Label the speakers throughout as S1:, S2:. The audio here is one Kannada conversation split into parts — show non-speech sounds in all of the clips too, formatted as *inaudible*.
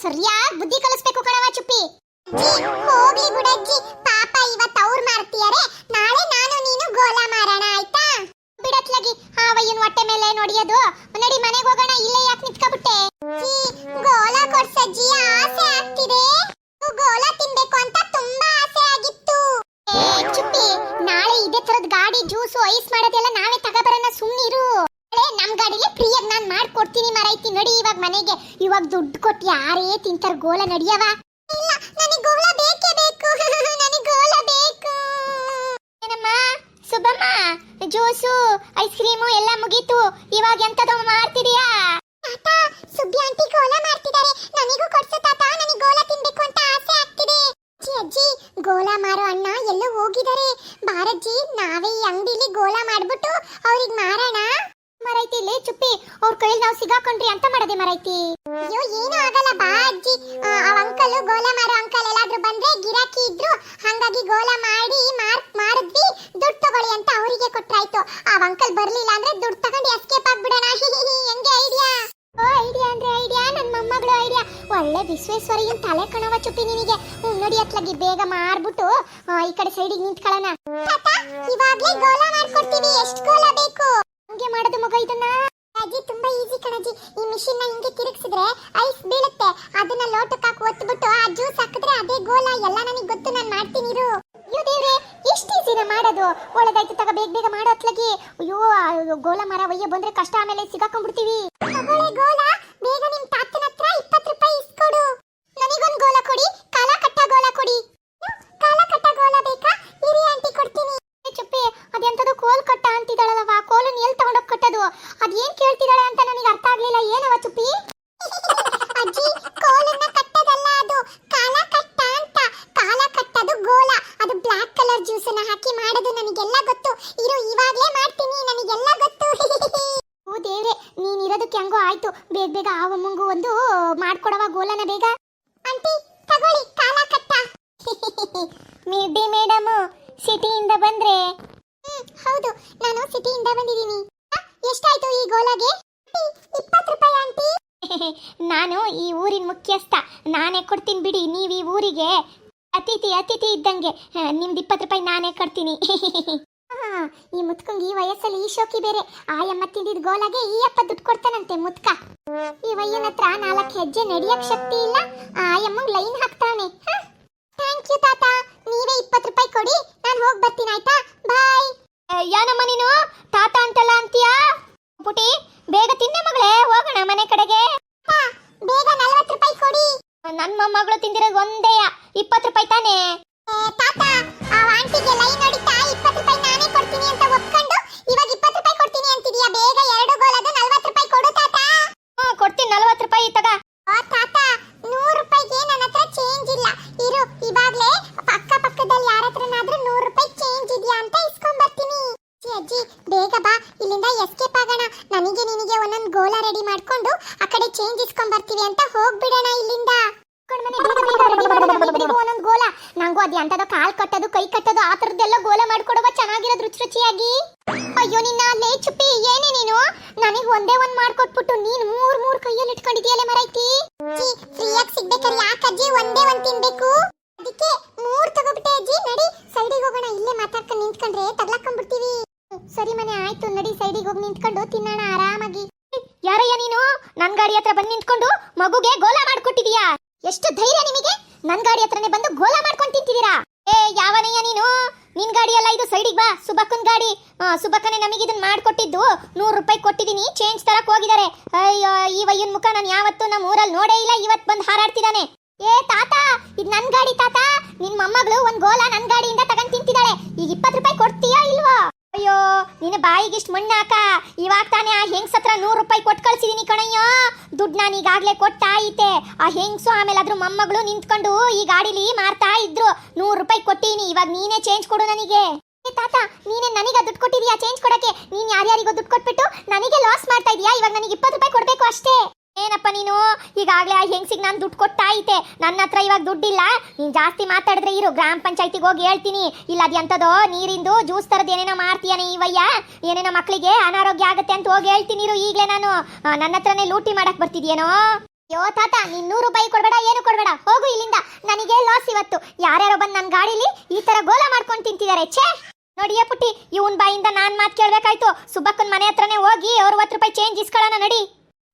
S1: ಸರಿಯಾಗಿ ಬುದ್ಧಿ ಕಲಿಸ್ಬೇಕು ಕಣವ ಚುಪ್ಪಿ. ಹೋಗ್ಲಿ ಬಿಡಜ್ಜಿ ಪಾಪ ಇವತ್ತು ಅವ್ರು ಮಾರ್ತಿಯಾರೆ. ನಾಳೆ ನಾನು ನೀನು ಗೋಲ ಮಾರಣ, ಆಯ್ತಾ? ಬಿಡತ್ಲಗಿ, ಹಾವಯ್ಯನ ಹೊಟ್ಟೆ ಮೇಲೆ ನೋಡಿಯೋದು. ನಡಿ ಮನೆಗೆ ಹೋಗೋಣ. ಮಾಡ್ಕೊಡ್ತೀನಿ ಮರೈತಿ. ನಡಿ, ಇವಾಗ ಮನೆಗೆ. ಇವಾಗ ದುಡ್ಡು ಕೊಟ್ಟು ಯಾರೇ ತಿಂತಾರ ಗೋಲ ನಡಿಯವ? ಇಲ್ಲ, ನನಗೆ ಗೋಲ ಬೇಕೇ ಬೇಕು. *laughs* ನನಗೆ ಗೋಲ ಬೇಕು. ಏನಮ್ಮ? ಸುಬ್ಬಮ್ಮ ಜ್ಯೂಸು, ಐಸ್ ಕ್ರೀಮು ಎಲ್ಲ ಮುಗೀತು. ಇವಾಗ ಎಂತದೋ ಮಾಡ್ತಿದೀಯಾ? ತಾತ, ಸುಬ್ಬಿ ಆಂಟಿ ಗೋಲ ಮಾಡ್ತಿದ್ದಾರೆ. ನನಗೂ ಕೊಡ್ಸು ತಾತ. ನನಗೆ ಗೋಲ ತಿನ್ಬೇಕು ಅಂತ ಆಸೆ ಆಗ್ತಿದೆ. ಅಜ್ಜಿ ಅಜ್ಜಿ, ಗೋಲ ಮಾರೋ ಅಣ್ಣ ಎಲ್ಲೋ ಹೋಗಿದ್ದಾರೆ. ಬಾರಜ್ಜಿ, ನಾವೇ ಈ ಅಂಗಡಿಲಿ ಗೋಲ ಮಾಡ್ಬಿಟ್ಟು ಅವ್ರಿಗೆ ಮಾರೋಣ. ಮರೈತಿ ಲೇ ಚುಪ್ಪಿ ಅವ್ರ ಕೈಯಲ್ಲಿ ನಾವು ಸಿಗಾಕೊಂಡ್ರಿ ಅಂತ ಮಾಡದೆ ಮರೈತಿ. ಅಯ್ಯೋ ಏನು ಆಗಲ್ಲ ಬಾ ಅಜ್ಜಿ. ಆ ಅಂಕಲ್ ಗೋಲ ಮಾರೋ ಅಂಕಲ್ ಎಲ್ಲಾದ್ರೂ ಬಂದ್ರೆ ಗಿರಾಕಿ ಇದ್ರು ಹಂಗಾಗಿ ಗೋಲ ಮಾಡಿ ಮಾರ್ ಮಾರಿದ್ವಿ ದುಡ್ಡು ತಗೊಳ್ಳಿ ಅಂತ ಅವರಿಗೆ ಕೊಟ್ರಾಯ್ತು. ಆ ಅಂಕಲ್ ಬರ್ಲಿಲ್ಲ ಅಂದ್ರೆ ದುಡ್ಡು ತಗೊಂಡು ಎಸ್ಕೇಪ್ ಆಗ್ಬಿಡೋಣ. *laughs* ಹೆಂಗೆ ಐಡಿಯಾ? ಓ ಐಡಿಯಾ ಅಂದ್ರೆ ಐಡಿಯಾ ನನ್ನ ಮೊಮ್ಮಗಳು ಐಡಿಯಾ. ಒಳ್ಳೆ ವಿಶ್ವೇಶ್ವರಿಯನ್ ತಲೆ ಕಣವ ಚುಪ್ಪಿ ನಿನಗೆ. ಹ್ಮ್, ನೋಡಿ ಅತ್ಲಾಗಿ ಬೇಗ ಮಾರ್ಬಿಟ್ಟು ಈ ಕಡೆ ಸೈಡಿಗೆ ನಿಂತ್ಕೊಳ್ಳೋಣ ಇವಾಗ್ಲೇ ಗೋಲ ಮಾಡ್ಕೊಡ್ತೀವಿ ಗೋಲ ಬೇಕು ಹಂಗೆ ಮಾಡೋದು ಮಗ ಇದನ್ನ ಅಜ್ಜಿ ತುಂಬಾ ಈಸಿ ಕಣಜ್ಜಿ ಈ ಮಿಷಿನ್ನ ತಿರುಗಿಸಿದ್ರೆ ಐಸ್ ಬೀಳುತ್ತೆ. ಅದನ್ನ ಲೋಟಕ್ಕೆ ಹಾಕಿ ಒತ್ಬಿಟ್ಟು ಆ ಜ್ಯೂಸ್ ಹಾಕಿದ್ರೆ ಅದೇ ಗೋಲ. ಎಲ್ಲ ನನಗೆ ಗೊತ್ತು, ನಾನು ಮಾಡ್ತೀನಿ ಇರು. ಅಯ್ಯೋ ದೇವ್ರೆ, ಎಷ್ಟು ಈಸಿನ ಮಾಡೋದು. ಒಳ್ಳೆದಾಯ್ತು ತಗ, ಬೇಗ ಬೇಗ ಮಾಡೋ ಅತ್ಲಗಿ. ಅಯ್ಯೋ ಗೋಲ ಮರ ಒಯ್ಯ ಬಂದ್ರೆ ಕಷ್ಟ, ಆಮೇಲೆ ಸಿಗಾಕೊಂಡ್ಬಿಡ್ತೀವಿ. ಗೋಲ ಬೇಗ ನಿಮ್ ತಾತನ ಹತ್ರ ಇಪ್ಪತ್ತು ರೂಪಾಯಿ ಇಸ್ಕೊಡು ನನಗೊಂದು ಗೋಲ ಕೊಡಿ ಕಾಲ ಕಟ್ಟ ಗೋಲ ಕೊಡಿ ಕಾಲ ಕಟ್ಟ ಗೋಲ ಬೇಕಾ ಇರಿ ಆಂಟಿ ಕೊಡ್ತೀನಿ ಏ ಚುಪ್ಪಿ ಅದೆಂತದು ಕೋಲ್ ಕಟ್ಟ ಅಂತಿದ್ದಾಳಲ್ಲವ ಕೋಲನ್ ಎಲ್ಲಿ ತಗೊಂಡೋಗಿ ಕಟ್ಟದು ಅದೇನ್ ಕೇಳ್ತಿದ್ದಾಳೆ ಅಂತ ನನಗೆ ಅರ್ಥ ಆಗ್ಲಿಲ್ಲ ಏನವ ಚುಪ್ಪಿ ಅಜ್ಜಿ ಕೋಲನ್ನ ಕಟ್ಟದಲ್ಲ ಅದು ಕಾಲ ಕಟ್ಟ ಅಂತ. ಕಾಲ ಕಟ್ಟದು ಗೋಲ. ಅದು ಬ್ಲಾಕ್ ಕಲರ್ ಜ್ಯೂಸ್ ಅನ್ನ ಹಾಕಿ ಮಾಡೋದು ನನಗೆಲ್ಲ ಗೊತ್ತು. ಇರು, ಇವಾಗ್ಲೇ ಮಾಡ್ತೀನಿ. ನನಗೆಲ್ಲ ಗೊತ್ತು. *laughs* ಓ ದೇವ್ರೆ, ನೀನ್ ಇರೋದಕ್ಕೆ ಹೆಂಗೋ ಆಯ್ತು. ಬೇಗ ಬೇಗ ಆ ಅಮ್ಮಂಗೂ ಒಂದು ಮಾಡ್ಕೊಡವ ಗೋಲನ ಬೇಗ. ಆಂಟಿ, ತಗೊಳ್ಳಿ, ಕಾಲ ಕಟ್ಟ. *laughs* ಮಿಡ್ಡಿ ಮೇಡಮ್, ಸಿಟಿಯಿಂದ ಬಂದ್ರೆ. ಹೌದು. ನಾನು ಸಿಟಿಯಿಂದ ಬಂದಿದ್ದೀನಿ. ಎಷ್ಟಾಯ್ತು ಈ ಗೋಲಾಗೆ? ಇಪ್ಪತ್ತು ರೂಪಾಯಿ, ಆಂಟಿ. *laughs* ನಾನು ಈ ಊರಿನ ಮುಖ್ಯಸ್ಥ. ನಾನೇ ಕೊಡ್ತೀನಿ ಬಿಡಿ, ನೀವು ಈ ಊರಿಗೆ ಅತಿಥಿ ಅತಿಥಿ ಇದ್ದಂಗೆ. ನಿಮ್ದು ಇಪ್ಪತ್ತು ರೂಪಾಯಿ ನಾನೇ ಕೊಡ್ತೀನಿ. *laughs* ಈ ಮುತ್ಕಂಗೆ ಈ ವಯಸ್ಸಲ್ಲಿ ಈ ಶೋಕಿ ಬೇರೆ. ಆಯಮ್ಮ ತಿಂದಿದ್ ಗೋಲಾಗೆ ಈ ಅಪ್ಪ ದುಡ್ಡು ಕೊಡ್ತಾನಂತೆ ಮುತ್ಕ. ಈ ವಯ್ಯನ ಹತ್ರ ನಾಲ್ಕು ಹೆಜ್ಜೆ ನಡಿಯಕ್ ಶಕ್ತಿ ಇಲ್ಲ. ಆಯಮ್ಮಂಗ್ ಲೈನ್ ಹಾಕ್ತಾನೆ ಥ್ಯಾಂಕ್ ಯು ತಾತ ನೀವೇ ಇಪ್ಪತ್ತು ರೂಪಾಯಿ ಕೊಡಿ ನಾನು ಹೋಗಿ ಬರ್ತೀನಿ ಆಯ್ತಾ ಬಾಯ್ ಏನಮ್ಮ ನೀನು ತಾತ ಅಂತಲ್ಲ ಅಂತೀಯಾ ಪುಟಿ ಬೇಗ ತಿನ್ನೆ ಮಗಳೇ ಹೋಗೋಣ ಮನೆ ಕಡೆಗೆ ಬೇಗ ನಲ್ವತ್ತು ರೂಪಾಯಿ ಕೊಡಿ ನನ್ನ ಮೊಮ್ಮಗಳು ತಿಂದಿರೋದು ಒಂದೇ ಇಪ್ಪತ್ತು ರೂಪಾಯಿ ತಾನೇ? ತಾತ ಆ ಆಂಟಿಗೆ ಲೈನ್ ಹೊಡಿತಾ ಇಪ್ಪತ್ತು ರೂಪಾಯಿ ನಾನೇ ಕೊಡ್ತೀನಿ ಅಂತ ಒಪ್ಕೊಂಡು ಇವಾಗ ಇಪ್ಪತ್ತು ರೂಪಾಯಿ ಕೊಡ್ತೀನಿ ಅಂತಿದೀಯ? ಬೇಗ ಎರಡು ಗೋಲದ ನಲ್ವತ್ತು ರೂಪಾಯಿ ಕೊಡು ತಾತ. ಹ್ಞೂ ಕೊಡ್ತೀನಿ ನಲ್ವತ್ತು ರೂಪಾಯಿ ತಗ. ಓ ತಾತ ನೂರು ರೂಪಾಯಿಗೆ ನನ್ನ ಹತ್ರ ಚೇಂಜ್ ಇಲ್ಲ. ಇರು ಇವಾಗಲೇ ಅಕ್ಕ ಪಕ್ಕದಲ್ಲಿ ಯಾರ ಹತ್ರನಾದ್ರೂ ನೂರು ರೂಪಾಯಿ ಚೇಂಜ್ ಇದೆಯಾ ಅಂತ ಇಸ್ಕೊಂಡ್ ಬರ್ತೀನಿ ಅಜ್ಜಿ ಅಜ್ಜಿ ಬೇಗ ಬಾ ಇಲ್ಲಿಂದ ಎಸ್ಕೇಪ್ ಆಗೋಣ. ನನಗೆ ನಿನಗೆ ಒಂದೊಂದು ಗೋಲ ರೆಡಿ ಮಾಡ್ಕೊಂಡು ಆ ಕಡೆ ಚೇಂಜ್ ಇಸ್ಕೊಂಡ್ ಬರ್ತೀವಿ ಅಂತ ಹೋಗ್ಬಿಡೋಣ ಇಲ್ಲಿಂದ. ಒಂದೊಂದು ಗೋಲ. ನಂಗೂ ಅದ್ ಎಂತದ ಕಾಲ್ ಕಟ್ಟೋದು, ಕೈ ಕಟ್ಟೋದು, ಆ ತರದ್ದೆಲ್ಲ ಗೋಲ ಮಾಡ್ಕೊಡುವ ಚೆನ್ನಾಗಿರೋದು ರುಚಿ ರುಚಿಯಾಗಿ. ಅಯ್ಯೋ, ನಿನ್ನ ಲೇ ಚುಪ್ಪಿ, ಏನೇ ನೀನು? ನನಗೆ ಒಂದೇ ಒಂದ್ ಮಾಡ್ಕೊಟ್ಬಿಟ್ಟು ನೀನ್ ಮೂರ್ ಮೂರ್ ಕೈಯಲ್ಲಿ ಇಟ್ಕೊಂಡಿದ್ಯಲ್ಲ ಮರೈತಿ? ಫ್ರೀಯಾಗಿ ಸಿಗ್ಬೇಕಾದ್ರೆ ಯಾಕೆ ಅಜ್ಜಿ ಒಂದೇ ಒಂದ್ ತಿನ್ಬೇಕು? ಅದಕ್ಕೆ ಮೂರ್ ತಗೋಬಿಟ್ಟೆ ಅಜ್ಜಿ, ನಡಿ, ಸೈಡಿಗೆ ಹೋಗೋಣ. ಇಲ್ಲೇ ಮಾತಾಡ್ಕೊಂಡು ನಿಂತ್ಕೊಂಡ್ರೆ ತಗ್ಲಾಕೊಂಡ್ಬಿಡ್ತೀವಿ. ಸರಿ ಮನೆ, ಆಯ್ತು, ನಡಿ, ಸೈಡಿಗೆ ಹೋಗಿ ನಿಂತ್ಕೊಂಡು ತಿನ್ನೋಣ ಆರಾಮಾಗಿ. ಯಾರಯ್ಯ ನೀನು? ನನ್ ಗಾಡಿ ಹತ್ರ ಬಂದು ನಿಂತ್ಕೊಂಡು ಮಗುಗೆ ಗೋಲ ಮಾಡ್ಕೊಟ್ಟಿದೀಯಾ? ಎಷ್ಟು ಧೈರ್ಯ ನಿಮಗೆ? ನನ್ ಗಾಡಿ ಹತ್ರನೇ ಬಂದು ಗೋಲ ಮಾಡ್ಕೊಂಡು ತಿಂತಿದ್ದೀರಾ? ಏ, ಯಾವನಯ್ಯ ನೀನು? ನಿನ್ ಗಾಡಿ ಅಲ್ಲ, ಇದು ಸೈಡಿಗೆ ಬಾ. ಸುಬಕ್ಕನ್ ಗಾಡಿ. ಸುಬಕ್ಕನೆ ನಮಗೆ ಇದನ್ನ ಮಾಡ್ಕೊಟ್ಟಿದ್ದು. ನೂರು ರೂಪಾಯಿ ಕೊಟ್ಟಿದ್ದೀನಿ ಚೇಂಜ್ ತರಕ್ ಹೋಗಿದ್ದಾರೆ ಅಯ್ಯೋ, ಈ ವಯ್ಯನ್ ಮುಖ ನಾನು ಯಾವತ್ತೂ ನಮ್ಮ ಊರಲ್ಲಿ ನೋಡೇ ಇಲ್ಲ ಇವತ್ತು ಬಂದು ಹಾರಾಡ್ತಿದ್ದಾನೆ ಏ, ತಾತ! ಇದು ನನ್ ಗಾಡಿ ತಾತ! ನಿನ್ ಮೊಮ್ಮಗಳು ಒಂದ್ ಗೋಲ ನನ್ ಗಾಡಿಯಿಂದ ತಗೊಂಡ್ ತಿಂತಿದ್ದಾಳೆ ಈಗ ಇಪ್ಪತ್ತು ರೂಪಾಯಿ ಇಲ್ವೋ ಅಯ್ಯೋ ನಿನ್ನ ಬಾಯಿಗೆ ಇಷ್ಟು ಮಣ್ಣು ಹಾಕ. ಇವಾಗ ತಾನೇ ಆ ಹೆಂಗ್ಸ್ ಹತ್ರ ನೂರು ರೂಪಾಯಿ ಕೊಟ್ಟು ಕಳ್ಸಿದೀನಿ ಕಣಯ್ಯೋ. ದುಡ್ಡು ನಾನು ಈಗಾಗಲೇ ಕೊಟ್ಟಾಯಿತೆ ಆ ಹೆಂಗ್ಸು ಆಮೇಲೆ ಅದ್ರ ಮೊಮ್ಮಗಳು ನಿಂತ್ಕೊಂಡು ಈ ಗಾಡಿಲಿ ಮಾರ್ತಾ ಇದ್ರು. ನೂರು ರೂಪಾಯಿ ಕೊಟ್ಟೀನಿ, ಇವಾಗ ನೀನೇ ಚೇಂಜ್ ಕೊಡು ನನಗೆ. ಏ ತಾತ, ನೀನೇ ನನಗೆ ದುಡ್ಡು ಕೊಟ್ಟಿದ್ಯಾ ಚೇಂಜ್ ಕೊಡಕ್ಕೆ? ನೀನ್ ಯಾರ್ಯಾರಿಗೋ ದುಡ್ಡು ಕೊಟ್ಬಿಟ್ಟು ನನಗೆ ಲಾಸ್ ಮಾಡ್ತಾ ಇದೀಯಾ? ಇವಾಗ ನನಗೆ ಇಪ್ಪತ್ತು ರೂಪಾಯಿ ಕೊಡ್ಬೇಕು ಅಷ್ಟೇ. ಏನಪ್ಪ ನೀನು? ಈಗಾಗಲೇ ಆ ಹೆಂಗ್ಸಿಗೆ ನಾನು ದುಡ್ಡು ಕೊಟ್ಟಾಯಿತೆ ನನ್ನ ಹತ್ರ ಇವಾಗ ದುಡ್ಡಿಲ್ಲ. ನೀನು ಜಾಸ್ತಿ ಮಾತಾಡಿದ್ರೆ ಇರು, ಗ್ರಾಮ ಪಂಚಾಯತಿಗೆ ಹೋಗಿ ಹೇಳ್ತೀನಿ. ಇಲ್ಲ ಅದು ಎಂಥದೋ ನೀರಿಂದು, ಜ್ಯೂಸ್ ಥರದ್ದು ಏನೇನೋ ಮಾಡ್ತೀಯನೇ ಇವಯ್ಯ ಏನೇನೋ ಮಕ್ಕಳಿಗೆ ಅನಾರೋಗ್ಯ ಆಗುತ್ತೆ ಅಂತ ಹೋಗಿ ಹೇಳ್ತೀನಿ ಇರು ಈಗಲೇ ನಾನು. ನನ್ನ ಹತ್ರನೇ ಲೂಟಿ ಮಾಡಕ್ಕೆ ಬರ್ತಿದ್ಯೇನೋ? ಯೋ ತಾತ ನೀನ್ ನೂರು ರೂಪಾಯಿ ಕೊಡಬೇಡ, ಏನು ಕೊಡ್ಬೇಡ. ಹೋಗು ಇಲ್ಲಿಂದ. ನನಗೆ ಲಾಸ್ ಇವತ್ತು. ಯಾರ್ಯಾರೋ ಬಂದು ನನ್ನ ಗಾಡೀಲಿ ಈ ತರ ಗೋಲ ಮಾಡ್ಕೊಂಡು ತಿಂತಿದ್ದಾರೆ ಛೇ! ನೋಡಿಯ ಪುಟ್ಟಿ, ಇವನ್ ಬಾಯಿಂದ ನಾನ್ ಮಾತು ಕೇಳಬೇಕಾಯ್ತು. ಸುಬ್ಬಕ್ಕನ ಮನೆ ಹತ್ರನೇ ಹೋಗಿ ಅರವತ್ತು ರೂಪಾಯಿ ಚೇಂಜ್ ಇಸ್ಕೊಳ್ಳೋಣ ನಡಿ.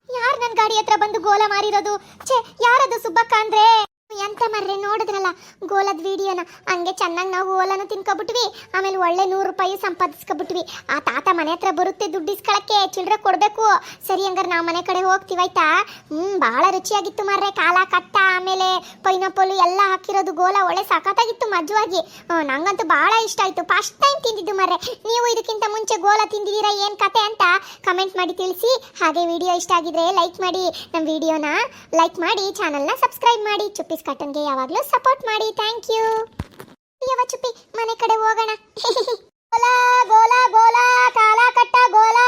S1: ಯಾರ್ ನನ್ನ ಗಾಡಿ ಹತ್ರ ಬಂದು ಗೋಲ ಮಾರಿರೋದು? ಛೇ ಯಾರದು ಸುಬ್ಬಕ್ಕ ಅಂದ್ರೆ? ಎಂತ ಮರ್ರೆ, ನೋಡಿದ್ರಲ್ಲ ಗೋಲದ ವಿಡಿಯೋನ? ಹಂಗೆ ಚೆನ್ನಾಗಿ ನಾವು ಓಲನು ತಿನ್ಕೊಬಿಟ್ವಿ. ಆಮೇಲೆ ಒಳ್ಳೆ ನೂರು ರೂಪಾಯಿ ಸಂಪಾದಿಸ್ಕೊಬಿಟ್ವಿ. ಆ ತಾತ ಮನೆ ಹತ್ರ ಬರುತ್ತೆ ದುಡ್ಡು ಇಸ್ಕೊಳಕ್ಕೆ ಚಿಲ್ಲರೆ ಕೊಡ್ಬೇಕು. ಸರಿ ಹಂಗಾರೆ ನಾವು ಮನೆ ಕಡೆ ಹೋಗ್ತೀವಾಯ್ತಾ ಹ್ಮ್ ಬಹಳ ರುಚಿಯಾಗಿತ್ತು ಮರ್ರೆ, ಕಾಲ ಕಟ್ಟ, ಆಮೇಲೆ ಪೈನಾಪಲ್ ಎಲ್ಲ ಹಾಕಿರೋದು ಗೋಲ, ಒಳ್ಳೆ ಸಖತ್ತಾಗಿತ್ತು ಮಜವಾಗಿ. ನಂಗಂತೂ ಬಹಳ ಇಷ್ಟ ಆಯ್ತು. ಫಸ್ಟ್ ಟೈಮ್ ತಿಂದಿದ್ದು ಮರ್ರೆ. ನೀವು ಇದಕ್ಕಿಂತ ಮುಂಚೆ ಗೋಲ ತಿಂದಿದ್ದೀರಾ, ಏನ್ ಕತೆ ಅಂತ ಕಮೆಂಟ್ ಮಾಡಿ ತಿಳಿಸಿ. ಹಾಗೆ ವಿಡಿಯೋ ಇಷ್ಟ ಆಗಿದ್ರೆ ಲೈಕ್ ಮಾಡಿ. ನಮ್ಮ ವಿಡಿಯೋನ ಲೈಕ್ ಮಾಡಿ ಚಾನಲ್ನ ಸಬ್ಸ್ಕ್ರೈಬ್ ಮಾಡಿ. ಪೊಲೀಸ್ ಕಾರ್ಟೂನ್ಗೆ ಯಾವಾಗಲೂ ಸಪೋರ್ಟ್ ಮಾಡಿ. ಥ್ಯಾಂಕ್ ಯು ಯವ ಚುಪ್ಪಿ, ಮನೆ ಕಡೆ ಹೋಗೋಣ. *laughs* ಗೋಲಾ ಗೋಲಾ ಗೋಲಾ ಕಾಲ ಕಟ್ಟ ಗೋಲಾ.